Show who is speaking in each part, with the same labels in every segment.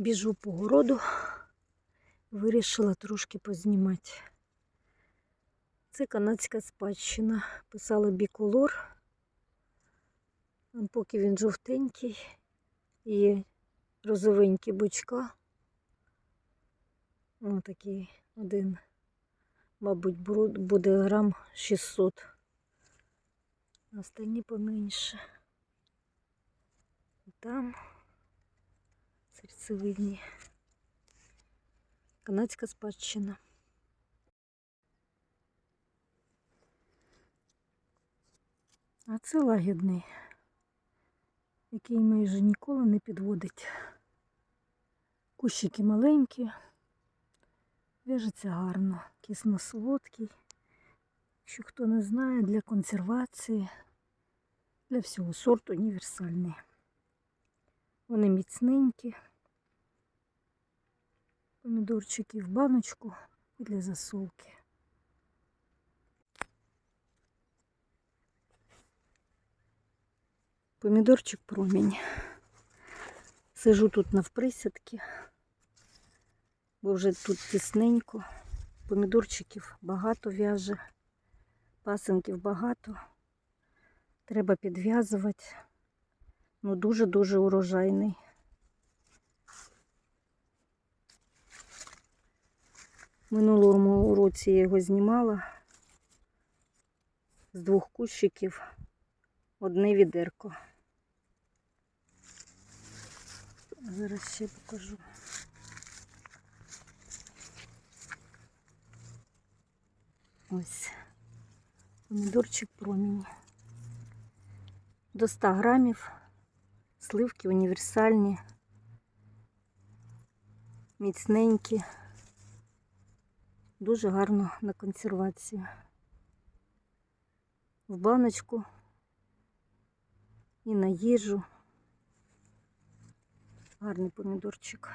Speaker 1: Біжу по городу, вирішила трошки познімати. Це канадська спадщина. Писала біколор. Поки він жовтенький і розовенькі бочка. Ось такий один, мабуть, буде грам 600. А Остальні поменше. Там серцевидні. Канадська спадщина. А це лагідний, який майже ніколи не підводить. Кущики маленькі, в'яжеться гарно, кисло-солодкий. Якщо хто не знає, для консервації, для всього сорт універсальний. Вони міцненькі. Помідорчики в баночку і для засолки. Помідорчик промінь. Сижу тут навприсядки, бо вже тут тісненько. Помідорчиків багато в'яже, пасинків багато. Треба підв'язувати. Ну, дуже-дуже урожайний. Минулому році я його знімала з двох кущиків одне відерко. Зараз ще покажу. Ось помідорчик промінь. До 100 грамів сливки універсальні, міцненькі, дуже гарно на консервацію. В баночку і на їжу. Гарний помідорчик.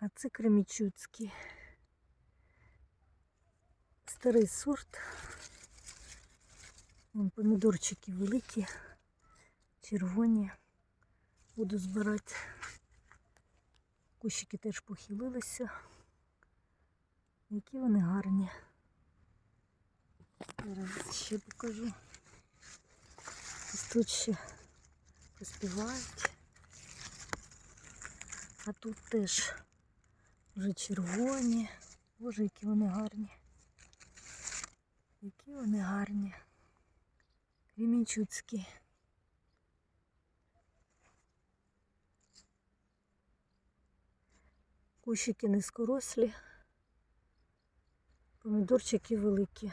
Speaker 1: А це кремічуцький. Старий сорт. Вон помідорчики великі, червоні. Буду збирати. Кущики теж похилилися. Які вони гарні. Зараз ще покажу. Тут ще поспівають. А тут теж вже червоні. Боже, які вони гарні. Які вони гарні. Кремінчуцькі. Кущики низькорослі, помідорчики великі,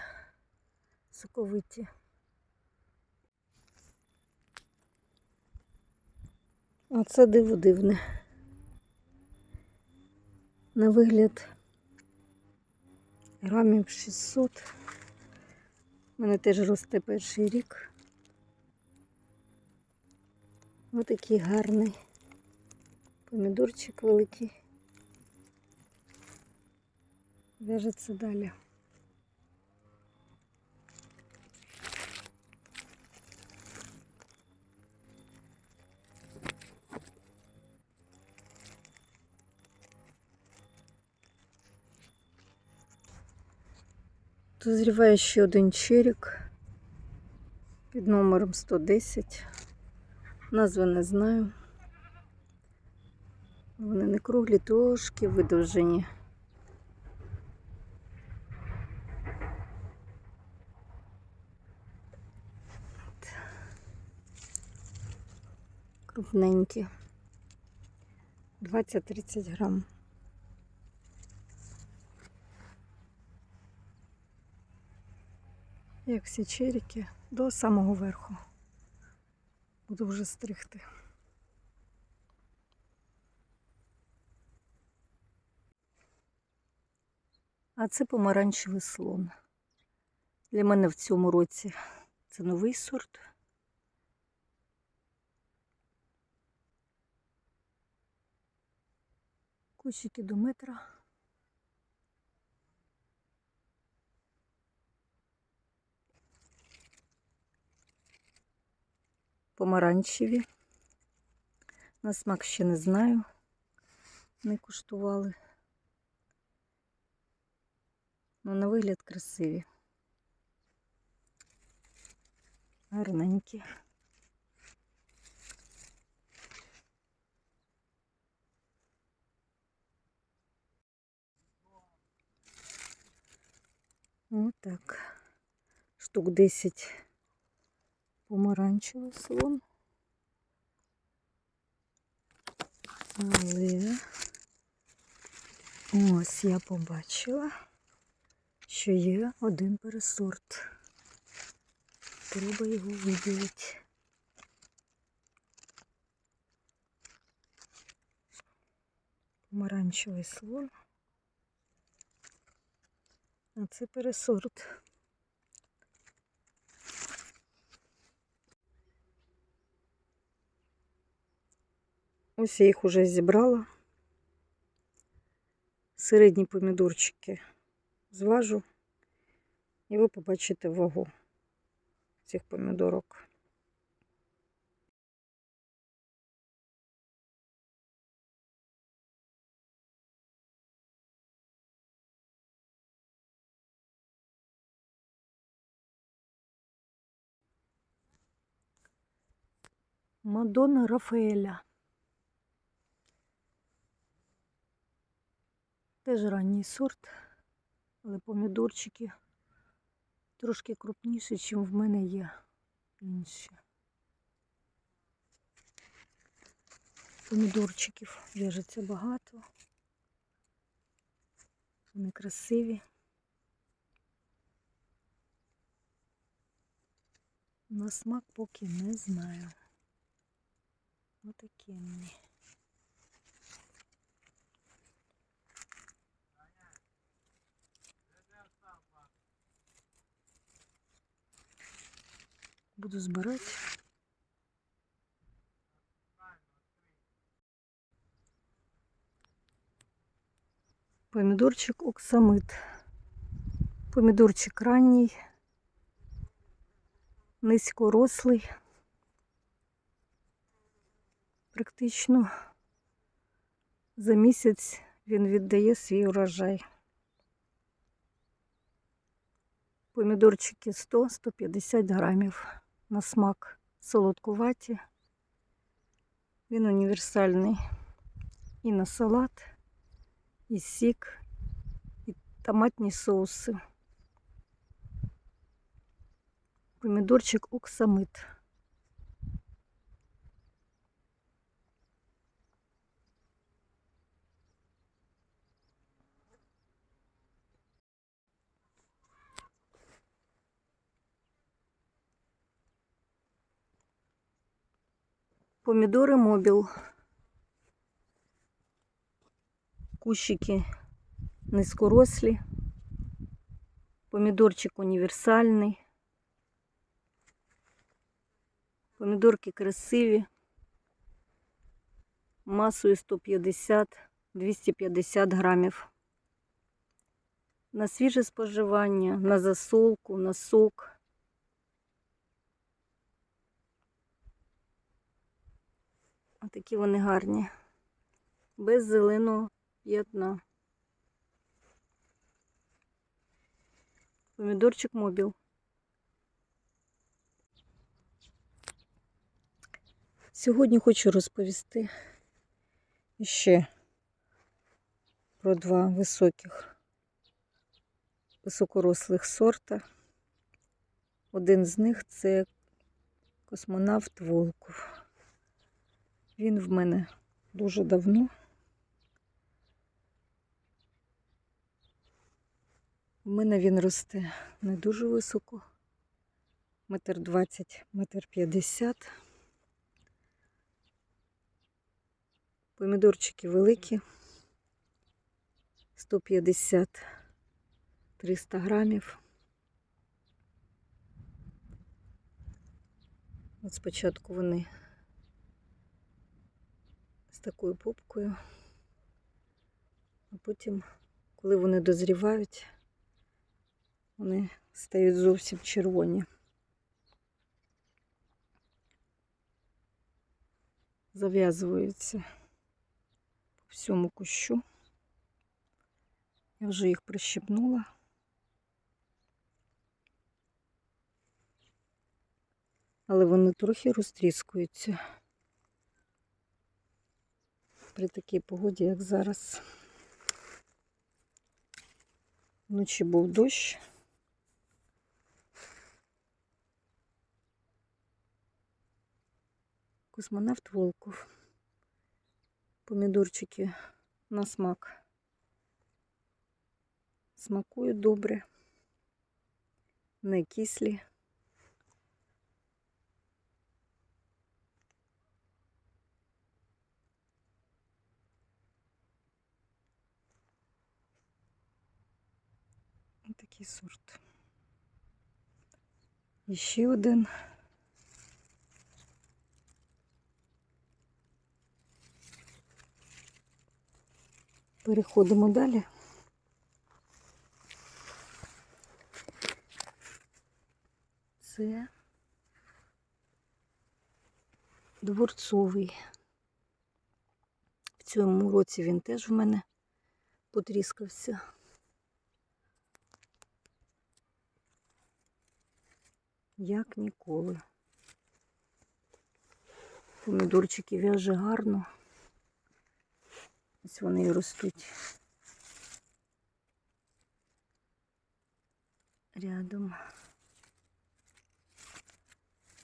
Speaker 1: соковиті. А це диво дивне. На вигляд грамів 600. У мене теж росте перший рік. Ось такий гарний помідорчик великий. В'яжеться далі. Дозріває ще один черік під номером 110. Назви не знаю. Вони не круглі, трошки видовжені. Крупненькі. 20-30 грам. Як всі черіки, до самого верху. Буду вже стригти. А це помаранчевий слон. Для мене в цьому році це новий сорт. Кущики до метра. помаранчеві. На смак ще не знаю. Не куштували. Ну, на вигляд красиві. Гарненькі. Отак. Штук 10 помаранчевий слон. Але ось я побачила, що є один пересорт. Треба його виділити. Помаранчевий слон. А це пересорт. Ось я їх уже зібрала. Середні помідорчики зважу, і ви побачите вагу цих помідорок. Мадонна Рафаеля. Теж ранній сорт, але помідорчики трошки крупніші, ніж в мене є інші. Помідорчиків в'яжеться багато. Вони красиві. На смак поки не знаю. Отакі вони. Буду збирати. Помідорчик оксамит. Помідорчик ранній, низькорослий. Практично за місяць він віддає свій урожай. Помідорчики 100-150 грамів на смак солодкуваті. Він універсальний і на салат, і сік, і томатні соуси. Помідорчик оксамит. Помідори мобіл. Кущики низькорослі. Помідорчик універсальний. Помідорки красиві. Масою 150-250 грамів. На свіже споживання, на засолку, на сок. Такі вони гарні. Без зеленого п'ятна. Помідорчик мобіл. Сьогодні хочу розповісти ще про два високих, високорослих сорта. Один з них це космонавт Волков. Він в мене дуже давно. У мене він росте не дуже високо, метр двадцять, метр п'ятдесят. Помідорчики великі, 150-300 грамів. От спочатку вони такою попкою, а потім, коли вони дозрівають, вони стають зовсім червоні. зав'язуються по всьому кущу. Я вже їх прищепнула. Але вони трохи розтріскуються при такій погоді, як зараз. Вночі був дощ. Космонавт Волков. Помідорчики на смак. Смакують добре, не кислі. Ось такий сорт. І ще один. Переходимо далі. Це дворцовий. В цьому році він теж в мене потріскався. Як ніколи. Помідорчики в'яже гарно. Ось вони і ростуть рядом.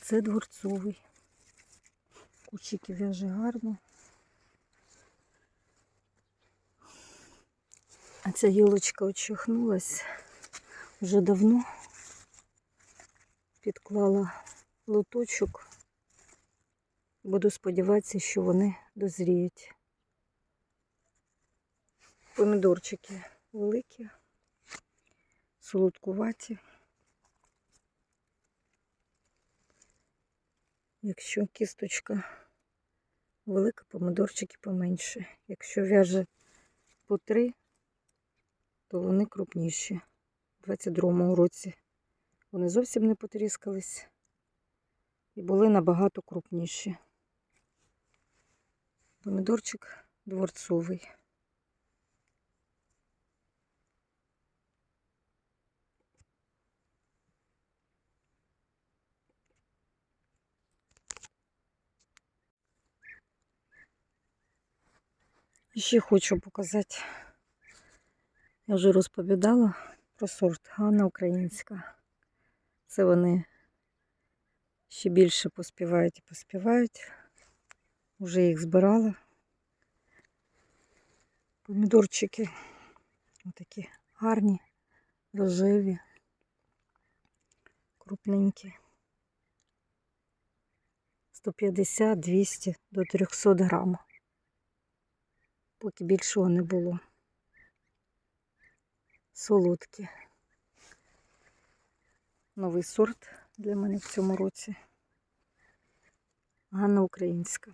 Speaker 1: Це дворцовий. Кущики в'яже гарно. А ця гілочка очихнулась вже давно. Підклала лоточок. Буду сподіватися, що вони дозріють. Помідорчики великі, солодкуваті. Якщо кісточка велика, помидорчики поменше. Якщо в'яже по три, то вони крупніші. У 22-му році вони зовсім не потріскались і були набагато крупніші. Помідорчик дворцовий. І Ще хочу показати. Я вже розповідала про сорт Ганна українська. Це вони ще більше поспівають і поспівають. Вже їх збирала. Помідорчики отакі гарні, рожеві, крупненькі. 150-200 до 300 грам. Поки більшого не було. Солодкі. Новий сорт для мене в цьому році. Ганна Українська.